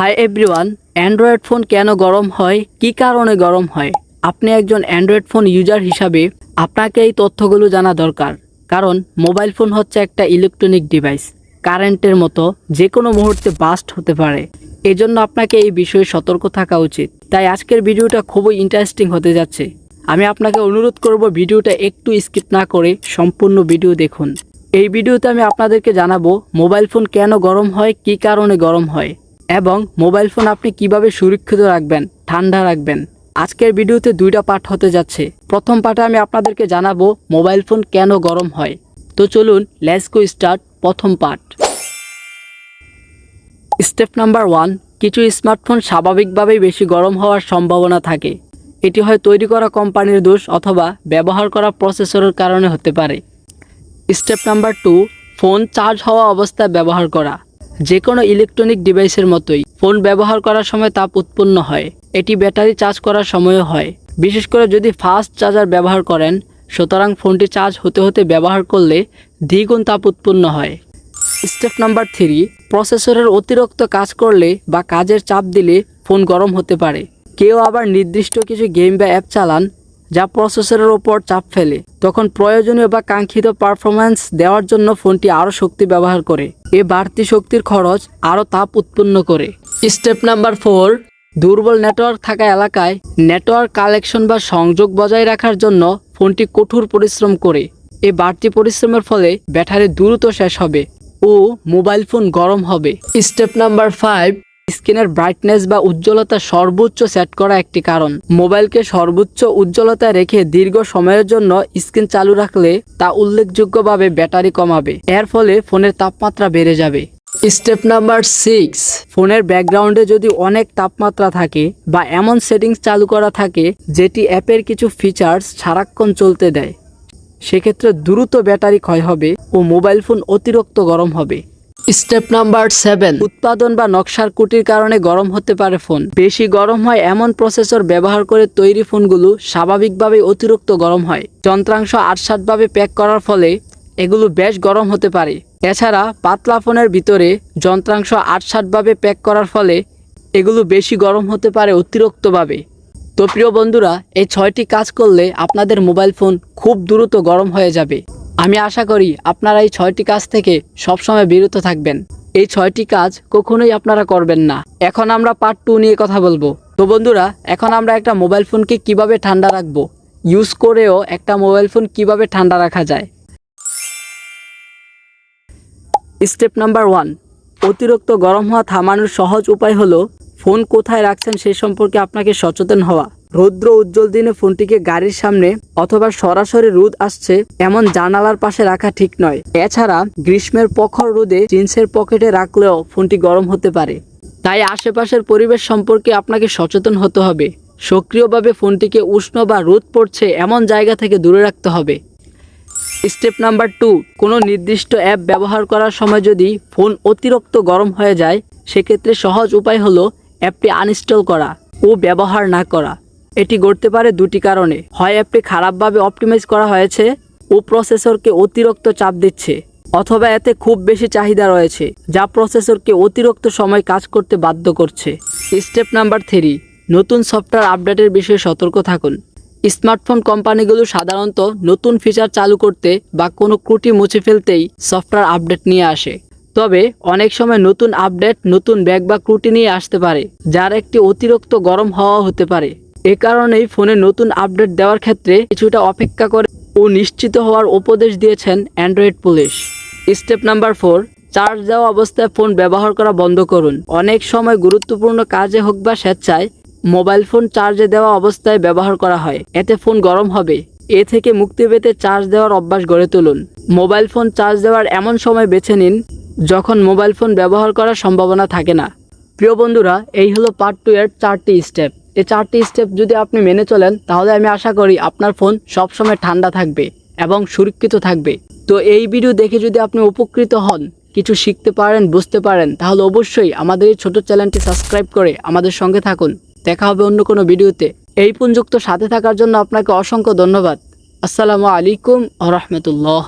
Hi everyone Android phone কেন গরম হয়? কি কারণে গরম হয়? আপনি একজন অ্যান্ড্রয়েড ফোন ইউজার হিসাবে আপনাকে এই তথ্যগুলো জানা দরকার। কারণ মোবাইল ফোন হচ্ছে একটা ইলেকট্রনিক ডিভাইস কারেন্টের মতো যে কোনো মুহূর্তে বাস্ট হতে পারে। এজন্য আপনাকে এই বিষয়ে সতর্ক থাকা উচিত। তাই আজকের ভিডিওটা খুবই ইন্টারেস্টিং হতে যাচ্ছে। আমি আপনাকে অনুরোধ করব ভিডিওটা একটু স্কিপ না করে সম্পূর্ণ ভিডিও দেখুন। এই ভিডিওতে আমি আপনাদেরকে জানাব মোবাইল ফোন কেন গরম হয়, কি কারণে গরম হয়। এবং মোবাইল ফোন আপনি কীভাবে সুরক্ষিত রাখবেন, ঠান্ডা রাখবেন? আজকের ভিডিওতে দুইটা পার্ট হতে যাচ্ছে। প্রথম পার্টে আমি আপনাদেরকে জানাব মোবাইল ফোন কেন গরম হয়। তো চলুন লেটস গো স্টার্ট প্রথম পার্ট স্টেপ নাম্বার ওয়ান, কিছু স্মার্টফোন স্বাভাবিকভাবেই বেশি গরম হওয়ার সম্ভাবনা থাকে। এটি হয় তৈরি করা কোম্পানির দোষ অথবা ব্যবহার করা প্রসেসরের কারণে হতে পারে। Step number two, phone charge হওয়া অবস্থায় ব্যবহার করা। যে কোনো ইলেকট্রনিক ডিভাইসের মতোই ফোন ব্যবহার করার সময় তাপ উৎপন্ন হয়। এটি ব্যাটারি চার্জ করার সময়ও হয়। বিশেষ করে যদি ফাস্ট চার্জার ব্যবহার করেন, সুতরাং ফোনটি চার্জ হতে হতে ব্যবহার করলে দ্বিগুণ তাপ উৎপন্ন হয়। স্টেপ নাম্বার থ্রি, প্রসেসরের অতিরিক্ত কাজ করলে বা কাজের চাপ দিলে ফোন গরম হতে পারে। কেউ আবার নির্দিষ্ট কিছু গেম বা অ্যাপ চালান যা প্রসেসরের ওপর চাপ ফেলে। তখন প্রয়োজনীয় বা কাঙ্ক্ষিত পারফরম্যান্স দেওয়ার জন্য ফোনটি আরও শক্তি ব্যবহার করে। এ বাড়তি শক্তির খরচ আরও তাপ উৎপন্ন করে। স্টেপ নাম্বার ফোর, দুর্বল নেটওয়ার্ক থাকা এলাকায় নেটওয়ার্ক কালেকশন বা সংযোগ বজায় রাখার জন্য ফোনটি কঠোর পরিশ্রম করে। এ বাড়তি পরিশ্রমের ফলে ব্যাটারি দ্রুত শেষ হবে ও মোবাইল ফোন গরম হবে। স্টেপ নাম্বার ফাইভ স্ক্রিনের ব্রাইটনেস বা উজ্জ্বলতা সর্বোচ্চ সেট করা একটি কারণ। মোবাইলকে সর্বোচ্চ উজ্জ্বলতা রেখে দীর্ঘ সময়ের জন্য স্ক্রিন চালু রাখলে তা উল্লেখযোগ্যভাবে ব্যাটারি কমাবে। এর ফলে ফোনের তাপমাত্রা বেড়ে যাবে। স্টেপ নাম্বার সিক্স ফোনের ব্যাকগ্রাউন্ডে যদি অনেক তাপমাত্রা থাকে বা এমন সেটিংস চালু করা থাকে যেটি অ্যাপের কিছু ফিচার্স সারাক্ষণ চলতে দেয়, সেক্ষেত্রে দ্রুত ব্যাটারি ক্ষয় হবে ও মোবাইল ফোন অতিরিক্ত গরম হবে। Step number seven. উৎপাদন বা নকশার কুটির কারণে গরম হতে পারে ফোন। বেশি গরম হয় এমন প্রসেসর ব্যবহার করে তৈরি ফোনগুলো স্বাভাবিকভাবে অতিরিক্ত গরম হয়। যন্ত্রাংশ আটসাটভাবে প্যাক করার ফলে এগুলো বেশ গরম হতে পারে। এছাড়া পাতলা ফোনের ভিতরে যন্ত্রাংশ আটসাটভাবে প্যাক করার ফলে এগুলো বেশি গরম হতে পারে অতিরিক্তভাবে। তো প্রিয় বন্ধুরা, এই ছয়টি কাজ করলে আপনাদের মোবাইল ফোন খুব দ্রুত গরম হয়ে যাবে। আমি আশা করি আপনারা এই ছয়টি কাজ থেকে সবসময় বিরত থাকবেন। এই ছয়টি কাজ কখনোই আপনারা করবেন না। এখন আমরা পার্ট টু নিয়ে কথা বলব। তো বন্ধুরা, এখন আমরা একটা মোবাইল ফোনকে কীভাবে ঠান্ডা রাখব? ইউজ করেও একটা মোবাইল ফোন কীভাবে ঠান্ডা রাখা যায়? স্টেপ নাম্বার ওয়ান অতিরিক্ত গরম হওয়া থামানোর সহজ উপায় হলো ফোন কোথায় রাখছেন সে সম্পর্কে আপনাকে সচেতন হওয়া। রৌদ্র উজ্জ্বল দিনে ফোনটিকে গাড়ির সামনে অথবা সরাসরি রোদ আসছে এমন জানালার পাশে রাখা ঠিক নয়। এছাড়া গ্রীষ্মের প্রখর রোদে জিন্সের পকেটে রাখলেও ফোনটি গরম হতে পারে। তাই আশেপাশের পরিবেশ সম্পর্কে আপনাকে সচেতন হতে হবে। সক্রিয়ভাবে ফোনটিকে উষ্ণ বা রোদ পড়ছে এমন জায়গা থেকে দূরে রাখতে হবে। স্টেপ নাম্বার টু, কোনো নির্দিষ্ট অ্যাপ ব্যবহার করার সময় যদি ফোন অতিরিক্ত গরম হয়ে যায়, সেক্ষেত্রে সহজ উপায় হলো অ্যাপটি আনইনস্টল করা ও ব্যবহার না করা। এটি ঘটতে পারে দুটি কারণে। হয় অ্যাপটি খারাপভাবে অপটিমাইজ করা হয়েছে ও প্রসেসরকে অতিরিক্ত চাপ দিচ্ছে, অথবা এতে খুব বেশি চাহিদা রয়েছে, যা প্রসেসরকে অতিরিক্ত সময় কাজ করতে বাধ্য করছে। স্টেপ নাম্বার থ্রি, নতুন সফটওয়্যার আপডেটের বিষয়ে সতর্ক থাকুন। স্মার্টফোন কোম্পানিগুলো সাধারণত নতুন ফিচার চালু করতে বা কোনো ত্রুটি মুছে ফেলতেই সফটওয়্যার আপডেট নিয়ে আসে। তবে অনেক সময় নতুন আপডেট, নতুন ব্যাগ বা ক্রুটি নিয়ে আসতে পারে, যার একটি অতিরিক্ত গরম হওয়া হতে পারে। এ কারণেই ফোনে নতুন আপডেট দেওয়ার ক্ষেত্রে কিছুটা অপেক্ষা করে ও নিশ্চিত হওয়ার উপদেশ দিয়েছেন Android police. Step number four, charge দেওয়া অবস্থায় ফোন ব্যবহার করা বন্ধ করুন। অনেক সময় গুরুত্বপূর্ণ কাজে হোক বা স্বেচ্ছায়, মোবাইল ফোন চার্জে দেওয়া অবস্থায় ব্যবহার করা হয়। এতে ফোন গরম হবে। এ থেকে মুক্তি পেতে চার্জ দেওয়ার অভ্যাস গড়ে তুলুন। মোবাইল ফোন চার্জ দেওয়ার এমন সময় বেছে নিন যখন মোবাইল ফোন ব্যবহার করার সম্ভাবনা থাকে না। প্রিয় বন্ধুরা, এই হলো পার্ট টু এর চারটি স্টেপ। এই চারটি স্টেপ যদি আপনি মেনে চলেন, তাহলে আমি আশা করি আপনার ফোন সবসময় ঠান্ডা থাকবে এবং সুরক্ষিত থাকবে। তো এই ভিডিও দেখে যদি আপনি উপকৃত হন, কিছু শিখতে পারেন, বুঝতে পারেন, তাহলে অবশ্যই আমাদের এই ছোট চ্যানেলটি সাবস্ক্রাইব করে আমাদের সঙ্গে থাকুন। দেখা হবে অন্য কোনো ভিডিওতে এই পুঞ্জুক্ত সাথে থাকার জন্য আপনাকে অসংখ্য ধন্যবাদ। আসসালামু আলাইকুম আ রহমতুল্লাহ।